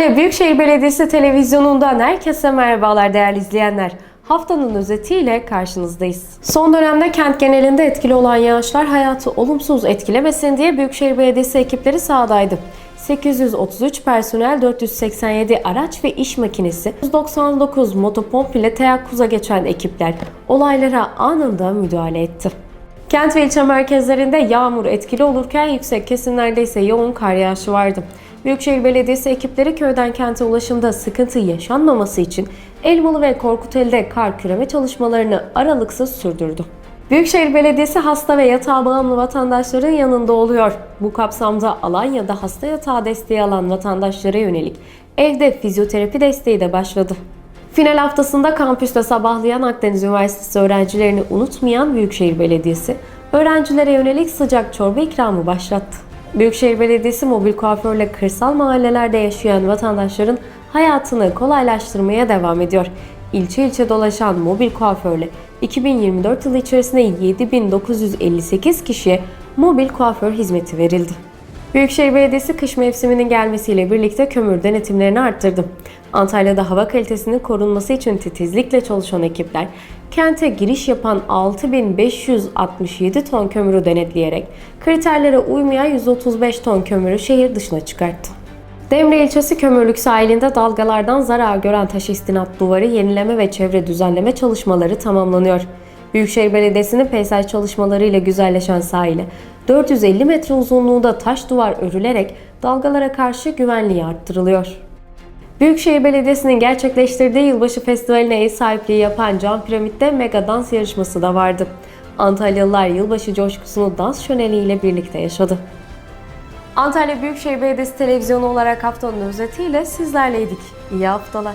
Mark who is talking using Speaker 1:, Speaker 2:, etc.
Speaker 1: Antalya Büyükşehir Belediyesi televizyonundan herkese merhabalar değerli izleyenler. Haftanın özetiyle karşınızdayız. Son dönemde kent genelinde etkili olan yağışlar hayatı olumsuz etkilemesin diye Büyükşehir Belediyesi ekipleri sahadaydı. 833 personel, 487 araç ve iş makinesi, 199 motopomp ile teyakkuza geçen ekipler olaylara anında müdahale etti. Kent ve ilçe merkezlerinde yağmur etkili olurken yüksek kesimlerde ise yoğun kar yağışı vardı. Büyükşehir Belediyesi ekipleri köyden kente ulaşımda sıkıntı yaşanmaması için Elmalı ve Korkuteli'de kar küreme çalışmalarını aralıksız sürdürdü. Büyükşehir Belediyesi hasta ve yatağa bağımlı vatandaşların yanında oluyor. Bu kapsamda Alanya'da hasta yatağı desteği alan vatandaşlara yönelik evde fizyoterapi desteği de başladı. Final haftasında kampüste sabahlayan Akdeniz Üniversitesi öğrencilerini unutmayan Büyükşehir Belediyesi, öğrencilere yönelik sıcak çorba ikramı başlattı. Büyükşehir Belediyesi mobil kuaförle kırsal mahallelerde yaşayan vatandaşların hayatını kolaylaştırmaya devam ediyor. İlçe ilçe dolaşan mobil kuaförle 2024 yılı içerisinde 7958 kişiye mobil kuaför hizmeti verildi. Büyükşehir Belediyesi kış mevsiminin gelmesiyle birlikte kömür denetimlerini arttırdı. Antalya'da hava kalitesinin korunması için titizlikle çalışan ekipler, kente giriş yapan 6567 ton kömürü denetleyerek kriterlere uymayan 135 ton kömürü şehir dışına çıkarttı. Demre ilçesi Kömürlük sahilinde dalgalardan zarar gören taş istinat duvarı yenileme ve çevre düzenleme çalışmaları tamamlanıyor. Büyükşehir Belediyesi'nin peyzaj çalışmalarıyla güzelleşen sahile 450 metre uzunluğunda taş duvar örülerek dalgalara karşı güvenliği arttırılıyor. Büyükşehir Belediyesi'nin gerçekleştirdiği yılbaşı festivaline ev sahipliği yapan Cam Piramit'te mega dans yarışması da vardı. Antalyalılar yılbaşı coşkusunu dans şöleniyle birlikte yaşadı. Antalya Büyükşehir Belediyesi televizyonu olarak haftanın özetiyle sizlerleydik. İyi haftalar.